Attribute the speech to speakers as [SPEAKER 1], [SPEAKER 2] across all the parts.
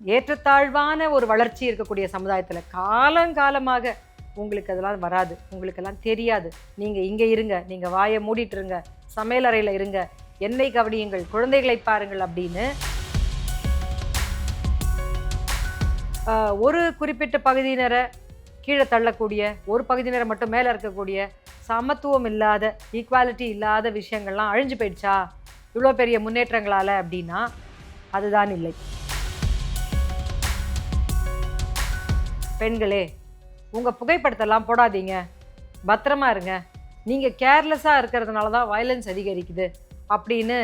[SPEAKER 1] ஏற்றத்தாழ்வான ஒரு வளர்ச்சி இருக்கக்கூடிய சமுதாயத்தில் காலங்காலமாக உங்களுக்கு அதெல்லாம் வராது. உங்களுக்கெல்லாம் தெரியாது. நீங்கள் இங்கே இருங்க. நீங்கள் வாயை மூடிட்டு இருங்க. சமையலறையில் இருங்க. என்னை கவனியுங்கள் குழந்தைகளை பாருங்கள் அப்படின்னு ஒரு குறிப்பிட்ட பகுதியினரை கீழே தள்ளக்கூடிய ஒரு பகுதியினரை மட்டும் மேலே இருக்கக்கூடிய சமத்துவம் இல்லாத ஈக்குவாலிட்டி இல்லாத விஷயங்கள்லாம் அழிஞ்சு போயிடுச்சா? இவ்வளோ பெரிய முன்னேற்றங்களால் அப்படின்னா அதுதான் இல்லை. பெண்களே உங்கள் புகைப்படத்தெல்லாம் போடாதீங்க. பத்திரமா இருங்க. நீங்கள் கேர்லெஸ்ஸாக இருக்கிறதுனால தான் வயலன்ஸ் அதிகரிக்குது அப்படின்னு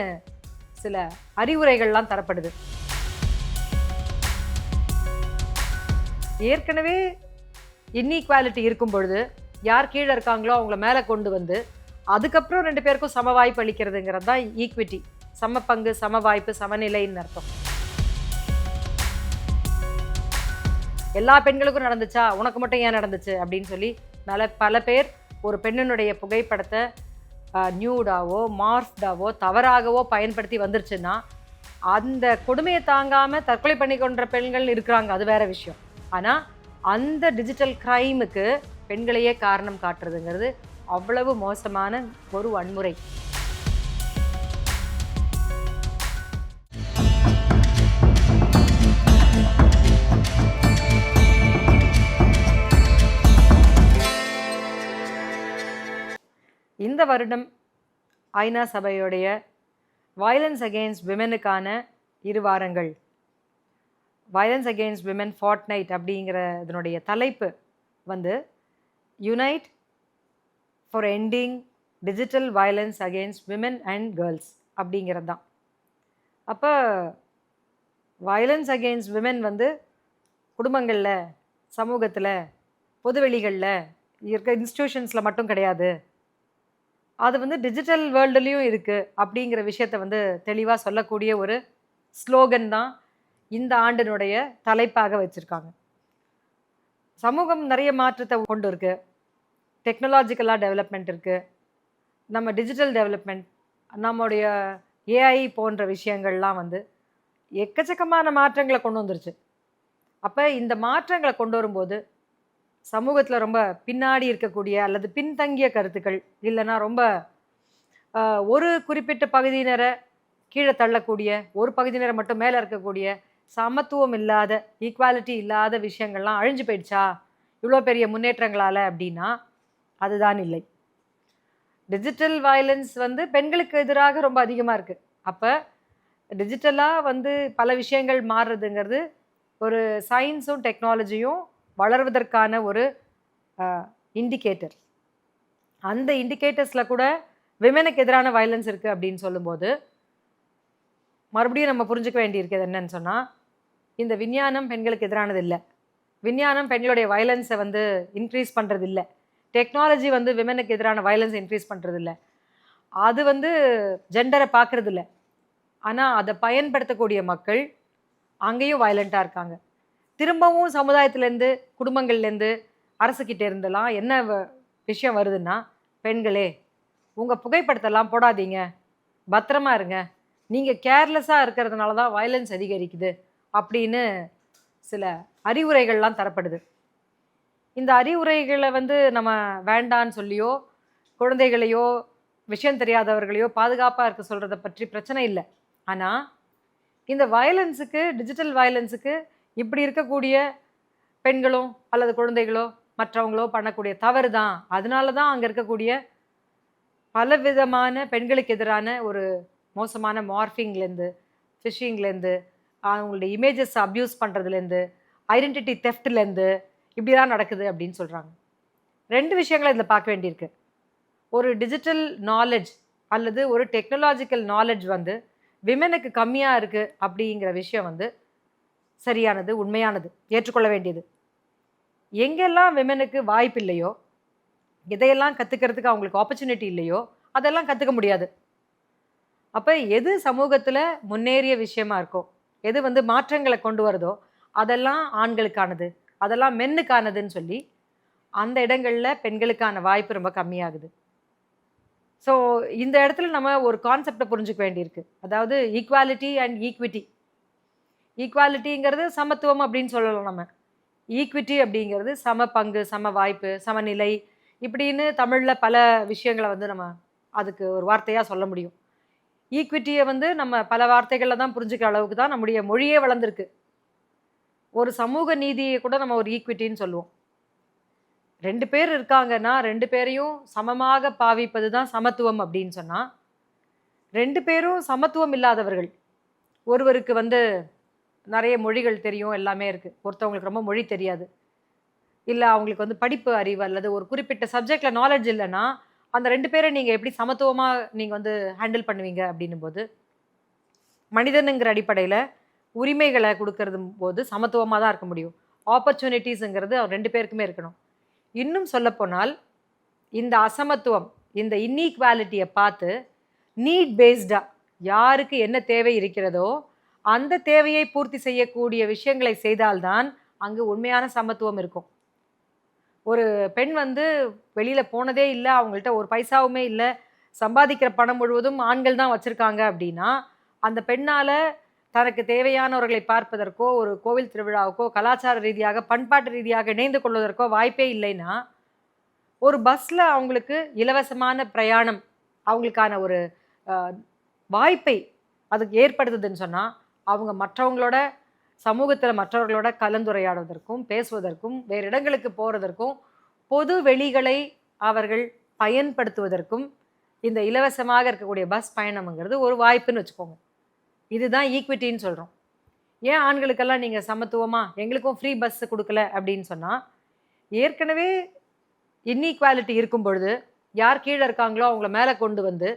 [SPEAKER 1] சில அறிவுரைகள்லாம் தரப்படுது. ஏற்கனவே இன்இக்வாலிட்டி இருக்கும் பொழுது யார் கீழே இருக்காங்களோ அவங்கள மேலே கொண்டு வந்து அதுக்கப்புறம் ரெண்டு பேருக்கும் சம வாய்ப்பு அளிக்கிறதுங்கிறது தான் ஈக்விட்டி சம பங்கு சம வாய்ப்பு சமநிலைன்னு அர்த்தம். எல்லா பெண்களுக்கும் நடந்துச்சா? உனக்கு மட்டும் ஏன் நடந்துச்சு? அப்படின்னு சொல்லி பல பல பேர் ஒரு பெண்ணினுடைய புகைப்படத்தை நியூடாவோ மார்ஸ்டாவோ தவறாகவோ பயன்படுத்தி வந்துருச்சுன்னா அந்த கொடுமையை தாங்காமல் தற்கொலை பண்ணிக்கொண்ட பெண்கள் இருக்கிறாங்க. அது வேற விஷயம். ஆனால் அந்த டிஜிட்டல் க்ரைமுக்கு பெண்களையே காரணம் காட்டுறதுங்கிறது அவ்வளவு மோசமான ஒரு வன்முறை. வருடம் ஐநா சபையுடைய வயலன்ஸ் அகெயின்ஸ்ட் விமெனுக்கான இரு வாரங்கள். Violence against women fortnight அப்படிங்கிற இதனுடைய தலைப்பு வந்து unite for ending digital violence against women and girls அப்படிங்கிறது தான். அப்போ வயலன்ஸ் அகெயின்ஸ்ட் விமென் வந்து குடும்பங்களில் சமூகத்தில் பொதுவெளிகளில் இருக்க இன்ஸ்டியூஷன்ஸில் மட்டும் கிடையாது. அது வந்து டிஜிட்டல் வேர்ல்டுலேயும் இருக்குது அப்படிங்கிற விஷயத்தை வந்து தெளிவாக சொல்லக்கூடிய ஒரு ஸ்லோகன் தான் இந்த ஆண்டினுடைய தலைப்பாக வச்சுருக்காங்க. சமூகம் நிறைய மாற்றத்தை கொண்டு இருக்குது டெக்னாலஜிக்கலாக டெவலப்மெண்ட் இருக்குது நம்ம டிஜிட்டல் டெவலப்மெண்ட் நம்முடைய ஏஐ போன்ற விஷயங்கள்லாம் வந்து எக்கச்சக்கமான மாற்றங்களை கொண்டு வந்துருச்சு. அப்போ இந்த மாற்றங்களை கொண்டு வரும்போது சமூகத்தில் ரொம்ப பின்னாடி இருக்கக்கூடிய அல்லது பின்தங்கிய கருத்துக்கள் இல்லைன்னா ரொம்ப ஒரு குறிப்பிட்ட பகுதியினரை கீழே தள்ளக்கூடிய ஒரு பகுதியினரை மட்டும் மேலே இருக்கக்கூடிய சமத்துவம் இல்லாத ஈக்குவாலிட்டி இல்லாத விஷயங்கள்லாம் அழிஞ்சு போயிடுச்சா? இவ்வளோ பெரிய முன்னேற்றங்களால் அப்படின்னா அதுதான் இல்லை. டிஜிட்டல் வயலன்ஸ் வந்து பெண்களுக்கு எதிராக ரொம்ப அதிகமாக இருக்குது அப்போ டிஜிட்டலாக வந்து பல விஷயங்கள் மாறுறதுங்கிறது ஒரு சயின்ஸும் டெக்னாலஜியும் வளர்வதற்கான ஒரு இண்டிகேட்டர் அந்த இண்டிகேட்டர்ஸில் கூட விமனுக்கு எதிரான வயலன்ஸ் இருக்குது அப்படின்னு சொல்லும்போது மறுபடியும் நம்ம புரிஞ்சுக்க வேண்டியிருக்கிறது என்னன்னு சொன்னால் இந்த விஞ்ஞானம் பெண்களுக்கு எதிரானது இல்லை. விஞ்ஞானம் பெண்களுடைய வயலன்ஸை வந்து இன்க்ரீஸ் பண்ணுறது இல்லை. டெக்னாலஜி வந்து விமனுக்கு எதிரான வயலன்ஸ் இன்க்ரீஸ் பண்ணுறது இல்லை. அது வந்து ஜெண்டரை பார்க்குறது இல்லை. ஆனால் அதை பயன்படுத்தக்கூடிய மக்கள் அங்கேயும் வயலண்ட்டாக இருக்காங்க. திரும்பவும் சமுதாயத்துலேருந்து குடும்பங்கள்லேருந்து அரசுக்கிட்டே இருந்தெல்லாம் என்ன வ- விஷயம் வருதுன்னா பெண்களே உங்கள் புகைப்படத்தெல்லாம் போடாதீங்க. பத்திரமா இருங்க. நீங்கள் கேர்லெஸ்ஸாக இருக்கிறதுனால தான் வயலன்ஸ் அதிகரிக்குது. அப்படின்னு சில அறிவுரைகள்லாம் தரப்படுது. இந்த அறிவுரைகளை வந்து நம்ம வேண்டான்னு சொல்லியோ குழந்தைகளையோ விஷயம் தெரியாதவர்களையோ பாதுகாப்பாக இருக்க சொல்கிறத பற்றி பிரச்சனை இல்லை. ஆனால் இந்த வயலன்ஸுக்கு டிஜிட்டல் வயலன்ஸுக்கு இப்படி இருக்கக்கூடிய பெண்களோ அல்லது குழந்தைகளோ மற்றவங்களோ பண்ணக்கூடிய தவறு தான் அதனால தான் அங்கே இருக்கக்கூடிய பலவிதமான பெண்களுக்கு எதிரான ஒரு மோசமான மார்ஃபிங்லேருந்து ஃபிஷிங்லேருந்து அவங்களுடைய இமேஜஸ் அப்யூஸ் பண்ணுறதுலேருந்து ஐடென்டிட்டி தெஃப்ட்லேருந்து இப்படிலாம் நடக்குது அப்படின்னு சொல்கிறாங்க ரெண்டு விஷயங்களை இதில் பார்க்க வேண்டியிருக்கு. ஒரு டிஜிட்டல் நாலேஜ் அல்லது ஒரு டெக்னாலஜிக்கல் நாலேஜ் வந்து விமனுக்கு கம்மியாக இருக்குது அப்படிங்கிற விஷயம் வந்து சரியானது உண்மையானது ஏற்றுக்கொள்ள வேண்டியது. எங்கெல்லாம் விமனுக்கு வாய்ப்பு இல்லையோ எதையெல்லாம் கற்றுக்கிறதுக்கு அவங்களுக்கு ஆப்பர்ச்சுனிட்டி இல்லையோ அதெல்லாம் கற்றுக்க முடியாது. அப்போ எது சமூகத்தில் முன்னேறிய விஷயமா இருக்கோ எது வந்து மாற்றங்களை கொண்டு வருதோ அதெல்லாம் ஆண்களுக்கானது அதெல்லாம் மென்னுக்கானதுன்னு சொல்லி அந்த இடங்களில் பெண்களுக்கான வாய்ப்பு ரொம்ப கம்மியாகுது. ஸோ இந்த இடத்துல நம்ம ஒரு கான்செப்டை புரிஞ்சுக்க வேண்டியிருக்கு. அதாவது ஈக்குவாலிட்டி அண்ட் ஈக்விட்டி ஈக்குவாலிட்டிங்கிறது சமத்துவம் அப்படின்னு சொல்லலாம் நம்ம. ஈக்விட்டி அப்படிங்கிறது சம பங்கு சம வாய்ப்பு சமநிலை இப்படின்னு தமிழில் பல விஷயங்களை வந்து நம்ம அதுக்கு ஒரு வார்த்தையாக சொல்ல முடியும். ஈக்விட்டியை வந்து நம்ம பல வார்த்தைகளில் தான் புரிஞ்சுக்கிற அளவுக்கு தான் நம்முடைய மொழியே வளர்ந்துருக்கு. ஒரு சமூக நீதியை கூட நம்ம ஒரு ஈக்விட்டின்னு சொல்லுவோம். ரெண்டு பேர் இருக்காங்கன்னா ரெண்டு பேரையும் சமமாக பாவிப்பது தான் சமத்துவம் அப்படின்னு சொன்னால் ரெண்டு பேரும் சமத்துவம் இல்லாதவர்கள். ஒருவருக்கு வந்து நிறைய மொழிகள் தெரியும் எல்லாமே இருக்குது ஒருத்தவங்களுக்கு ரொம்ப மொழி தெரியாது. இல்லை அவங்களுக்கு வந்து படிப்பு அறிவு அல்லது ஒரு குறிப்பிட்ட சப்ஜெக்டில் நாலேஜ் இல்லைன்னா அந்த ரெண்டு பேரை நீங்கள் எப்படி சமத்துவமாக நீங்கள் வந்து ஹேண்டில் பண்ணுவீங்க அப்படின்னும் போது மனிதனுங்கிற அடிப்படையில் உரிமைகளை கொடுக்கறது போது சமத்துவமாக தான் இருக்க முடியும். ஆப்பர்ச்சுனிட்டிஸுங்கிறது ரெண்டு பேருக்குமே இருக்கணும். இன்னும் சொல்லப்போனால் இந்த அசமத்துவம் இந்த இன்னீக்வாலிட்டியை பார்த்து நீட் பேஸ்டாக யாருக்கு என்ன தேவை இருக்கிறதோ அந்த தேவையை பூர்த்தி செய்யக்கூடிய விஷயங்களை செய்தால்தான் அங்கு உண்மையான சமத்துவம் இருக்கும். ஒரு பெண் வந்து வெளியில் போனதே இல்லை அவங்கள்ட்ட ஒரு பைசாவுமே இல்லை சம்பாதிக்கிற பணம் முழுவதும் ஆண்கள் தான் வச்சுருக்காங்க அப்படின்னா அந்த பெண்ணால் தனக்கு தேவையானவர்களை பார்ப்பதற்கோ ஒரு கோவில் திருவிழாவுக்கோ கலாச்சார ரீதியாக பண்பாட்டு ரீதியாக இணைந்து கொள்வதற்கோ வாய்ப்பே இல்லைன்னா ஒரு பஸ்ஸில் அவங்களுக்கு இலவசமான பிரயாணம் அவங்களுக்கான ஒரு வாய்ப்பை அதுக்கு ஏற்படுத்துதுன்னு சொன்னால் அவங்க மற்றவங்களோட சமூகத்தில் மற்றவர்களோட கலந்துரையாடுவதற்கும் பேசுவதற்கும் வேறு இடங்களுக்கு போகிறதற்கும் பொது வெளிகளை அவர்கள் பயன்படுத்துவதற்கும் இந்த இலவசமாக இருக்கக்கூடிய பஸ் பயணம்ங்கிறது ஒரு வாய்ப்புன்னு வச்சுக்கோங்க. இதுதான் ஈக்விட்டின்னு சொல்கிறோம் ஏன் ஆண்களுக்கெல்லாம் நீங்கள் சமத்துவமாக எங்களுக்கும் ஃப்ரீ பஸ் கொடுக்கல அப்படின்னு சொன்னால் ஏற்கனவே இன்இக்வாலிட்டி இருக்கும் பொழுது யார் கீழே இருக்காங்களோ அவங்கள மேலே கொண்டு வந்து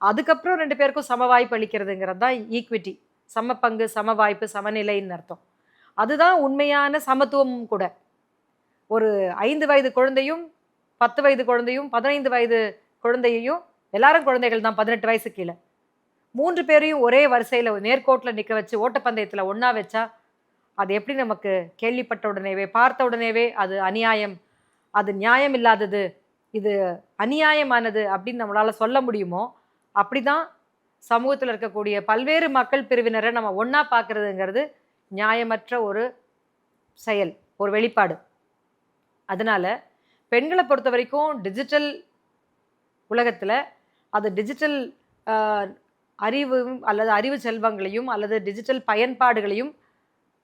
[SPEAKER 1] அதுக்கப்புறம் ரெண்டு பேருக்கும் சம வாய்ப்பு அளிக்கிறதுங்கிறது தான் ஈக்விட்டி. சம பங்கு சம வாய்ப்பு சமநிலைன்னு அர்த்தம். அதுதான் உண்மையான சமத்துவமும் கூட. ஒரு ஐந்து வயது குழந்தையும் பத்து வயது குழந்தையும் பதினைந்து வயது குழந்தையையும் எல்லாரும் குழந்தைகள் தான் பதினெட்டு வயசு கீழே. மூன்று பேரையும் ஒரே வரிசையில் நேர்கோட்டில் நிற்க வச்சு ஓட்டப்பந்தயத்தில் ஒன்றா வச்சா அது எப்படி நமக்கு கேள்விப்பட்ட உடனேவே பார்த்த உடனேவே அது அநியாயம் அது நியாயம் இல்லாதது இது அநியாயமானது அப்படின்னு நம்மளால் சொல்ல முடியுமோ அப்படி தான் சமூகத்தில் இருக்கக்கூடிய பல்வேறு மக்கள் பிரிவினரை நம்ம ஒன்றா பார்க்குறதுங்கிறது நியாயமற்ற ஒரு செயல் ஒரு வெளிப்பாடு. அதனால் பெண்களை பொறுத்த வரைக்கும் டிஜிட்டல் உலகத்தில் அது டிஜிட்டல் அறிவும் அல்லது அறிவு செல்வங்களையும் அல்லது டிஜிட்டல் பயன்பாடுகளையும்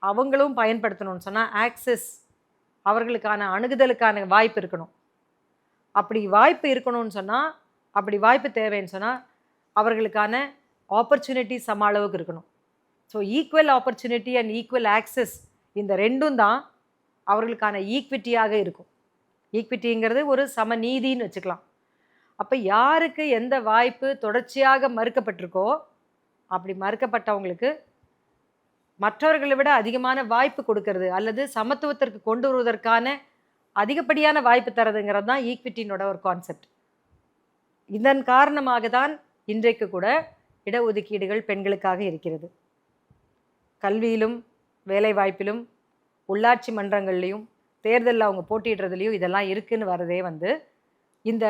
[SPEAKER 1] அவங்களும் பயன்படுத்தணும்னு சொன்னால் ஆக்சஸ் அவர்களுக்கான அணுகுதலுக்கான வாய்ப்பு இருக்கணும். அப்படி வாய்ப்பு இருக்கணும்னு சொன்னால் அப்படி வாய்ப்பு தேவைன்னு சொன்னால் அவர்களுக்கான ஆப்பர்ச்சுனிட்டி சம அளவுக்கு இருக்கணும். So equal opportunity and equal access இந்த ரெண்டும் தான் அவர்களுக்கான ஈக்விட்டியாக இருக்கும். ஈக்விட்டிங்கிறது ஒரு சமநீதின்னு வச்சுக்கலாம். அப்போ யாருக்கு எந்த வாய்ப்பு தொடர்ச்சியாக மறுக்கப்பட்டிருக்கோ அப்படி மறுக்கப்பட்டவங்களுக்கு மற்றவர்களை விட அதிகமான வாய்ப்பு கொடுக்கறது அல்லது சமத்துவத்திற்கு கொண்டு வருவதற்கான அதிகப்படியான வாய்ப்பு தரதுங்கிறது தான் ஈக்விட்டினோட ஒரு கான்செப்ட் இதன் காரணமாக தான் இன்றைக்கு கூட இடஒதுக்கீடுகள் பெண்களுக்காக இருக்கிறது. கல்வியிலும் வேலைவாய்ப்பிலும் உள்ளாட்சி மன்றங்கள்லையும் தேர்தலில் அவங்க போட்டியிடுறதுலையும் இதெல்லாம் இருக்குதுன்னு வரதே வந்து இந்த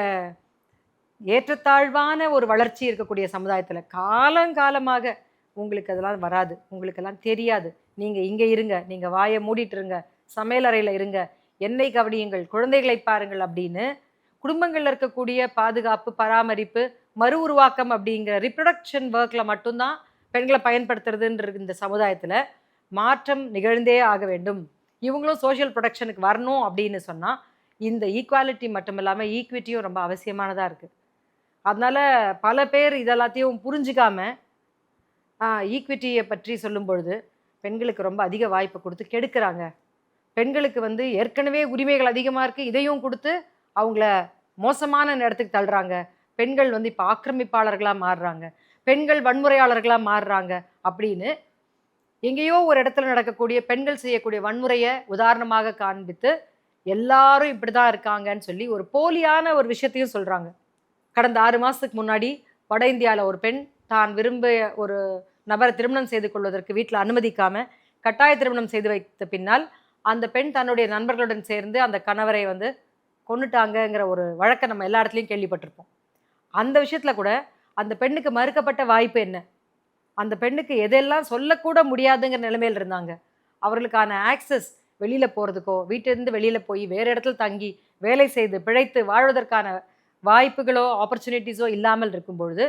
[SPEAKER 1] ஏற்றத்தாழ்வான ஒரு வளர்ச்சி இருக்கக்கூடிய சமுதாயத்தில் காலங்காலமாக உங்களுக்கு அதெல்லாம் வராது. உங்களுக்கெல்லாம் தெரியாது. நீங்கள் இங்கே இருங்க நீங்கள் வாயை மூடிட்டு இருங்க சமையலறையில் இருங்க எண்ணெய் கவனியுங்கள் குழந்தைகளை பாருங்கள் அப்படின்னு குடும்பங்களில் இருக்கக்கூடிய பாதுகாப்பு பராமரிப்பு மறு உருவாக்கம் அப்படிங்கிற ரிப்ரொடக்ஷன் ஒர்க்கில் மட்டும்தான் பெண்களை பயன்படுத்துறதுன்ற இந்த சமுதாயத்தில் மாற்றம் நிகழ்ந்தே ஆக வேண்டும். இவங்களும் சோஷியல் ப்ரொடக்ஷனுக்கு வரணும் அப்படின்னு சொன்னால் இந்த ஈக்குவாலிட்டி மட்டும் இல்லாமல் ஈக்விட்டியும் ரொம்ப அவசியமானதாக இருக்குது அதனால் பல பேர் இதெல்லாத்தையும் புரிஞ்சிக்காமல் ஈக்விட்டியை பற்றி சொல்லும் பொழுது பெண்களுக்கு ரொம்ப அதிக வாய்ப்பு கொடுத்து கெடுக்கிறாங்க. பெண்களுக்கு வந்து ஏற்கனவே உரிமைகள் அதிகமாக இருக்குது இதையும் கொடுத்து அவங்கள மோசமான இடத்துக்கு தள்ளுறாங்க. பெண்கள் வந்து இப்போ ஆக்கிரமிப்பாளர்களாக மாறுறாங்க. பெண்கள் வன்முறையாளர்களாக மாறுறாங்க அப்படின்னு எங்கேயோ ஒரு இடத்துல நடக்கக்கூடிய பெண்கள் செய்யக்கூடிய வன்முறையை உதாரணமாக காண்பித்து எல்லாரும் இப்படி தான் இருக்காங்கன்னு சொல்லி ஒரு போலியான ஒரு விஷயத்தையும் சொல்கிறாங்க கடந்த ஆறு மாதத்துக்கு முன்னாடி வட இந்தியாவில் ஒரு பெண் தான் விரும்பிய ஒரு நபரை திருமணம் செய்து கொள்வதற்கு வீட்டில் அனுமதிக்காமல் கட்டாய திருமணம் செய்து வைத்த பின்னால் அந்த பெண் தன்னுடைய நண்பர்களுடன் சேர்ந்து அந்த கணவரை வந்து கொண்டுட்டாங்கங்கிற ஒரு வழக்கை நம்ம எல்லா இடத்துலையும் கேள்விப்பட்டிருப்போம். அந்த விஷயத்தில் கூட அந்த பெண்ணுக்கு மறுக்கப்பட்ட வாய்ப்பு என்ன? அந்த பெண்ணுக்கு எதெல்லாம் சொல்லக்கூட முடியாதுங்கிற நிலைமையில் இருந்தாங்க. அவர்களுக்கான ஆக்சஸ் வெளியில் போகிறதுக்கோ வீட்டிலேருந்து வெளியில் போய் வேறு இடத்துல தங்கி வேலை செய்து பிழைத்து வாழ்வதற்கான வாய்ப்புகளோ ஆப்பர்ச்சுனிட்டிஸோ இல்லாமல் இருக்கும் பொழுது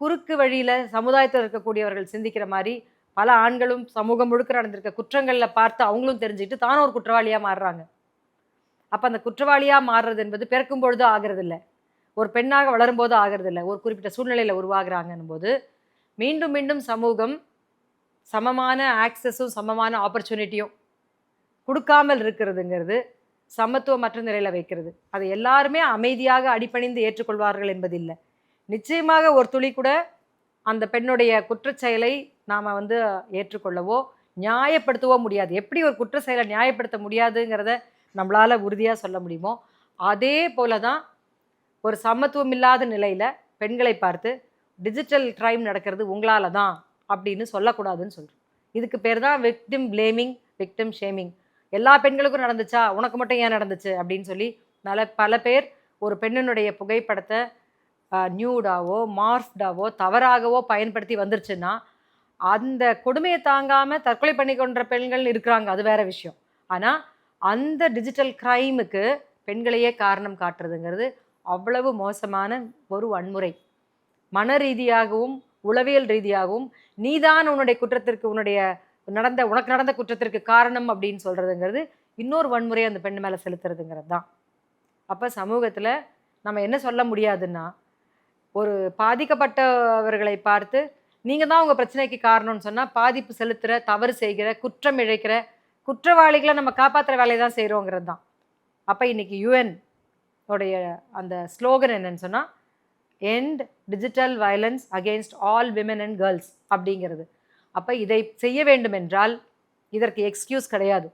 [SPEAKER 1] குறுக்கு வழியில் சமுதாயத்தில் இருக்கக்கூடியவர்கள் சிந்திக்கிற மாதிரி பல ஆண்களும் சமூகம் முழுக்க நடந்திருக்க குற்றங்களில் பார்த்து அவங்களும் தெரிஞ்சுக்கிட்டு தானும் ஒரு குற்றவாளியாக மாறுறாங்க. அப்போ அந்த குற்றவாளியாக மாறுறது என்பது பிறக்கும் பொழுது ஆகிறது இல்லை ஒரு பெண்ணாக வளரும்போது ஆகிறது இல்லை ஒரு குறிப்பிட்ட சூழ்நிலையில் உருவாகிறாங்கன்னும் போது மீண்டும் மீண்டும் சமூகம் சமமான ஆக்சஸும் சமமான ஆப்பர்ச்சுனிட்டியும் கொடுக்காமல் இருக்கிறதுங்கிறது சமத்துவமற்ற நிலையில் வைக்கிறது. அதை எல்லாருமே அமைதியாக அடிபணிந்து ஏற்றுக்கொள்வார்கள் என்பதில்லை. நிச்சயமாக ஒரு துளி கூட அந்த பெண்ணுடைய குற்றச்செயலை நாம் வந்து ஏற்றுக்கொள்ளவோ நியாயப்படுத்தவோ முடியாது. எப்படி ஒரு குற்ற செயலை நியாயப்படுத்த முடியாதுங்கிறத நம்மளால் உறுதியாக சொல்ல முடியுமோ அதே போல தான் ஒரு சமத்துவம் இல்லாத நிலையில் பெண்களை பார்த்து டிஜிட்டல் க்ரைம் நடக்கிறது உங்களால் தான் அப்படின்னு சொல்லக்கூடாதுன்னு சொல்கிறோம் இதுக்கு பேர் தான் விக்டிம் பிளேமிங் விக்டிம் ஷேமிங் எல்லா பெண்களுக்கும் நடந்துச்சா? உனக்கு மட்டும் ஏன் நடந்துச்சு? அப்படின்னு சொல்லி நல்ல பல பேர் ஒரு பெண்ணினுடைய புகைப்படத்தை நியூடாவோ மார்ஃப்டாவோ தவறாகவோ பயன்படுத்தி வந்துருச்சுன்னா அந்த கொடுமையை தாங்காமல் தற்கொலை பண்ணிக்கொண்ட பெண்கள் இருக்கிறாங்க. அது வேற விஷயம். ஆனால் அந்த டிஜிட்டல் க்ரைமுக்கு பெண்களையே காரணம் காட்டுறதுங்கிறது அவ்வளவு மோசமான ஒரு வன்முறை. மன ரீதியாகவும் உளவியல் ரீதியாகவும் நீதான் உன்னுடைய குற்றத்திற்கு உன்னுடைய நடந்த உனக்கு நடந்த குற்றத்திற்கு காரணம் அப்படின்னு சொல்கிறதுங்கிறது இன்னொரு வன்முறையை அந்த பெண் மேலே செலுத்துறதுங்கிறது தான். அப்போ சமூகத்தில் நம்ம என்ன சொல்ல முடியாதுன்னா ஒரு பாதிக்கப்பட்டவர்களை பார்த்து நீங்கள் தான் உங்கள் பிரச்சனைக்கு காரணம்னு சொன்னால் பாதிப்பு செலுத்துகிற தவறு செய்கிற குற்றம் இழைக்கிற குற்றவாளிகளை நம்ம காப்பாற்றுற வேலையை தான் செய்கிறோங்கிறது தான். அப்போ இன்றைக்கி யுஎன் உடைய அந்த ஸ்லோகன் என்னன்னு சொன்னால் end digital violence against all women and girls அப்படிங்கிறது. அப்போ இதை செய்ய வேண்டும் என்றால் இதற்கு எக்ஸ்கியூஸ் கிடையாது.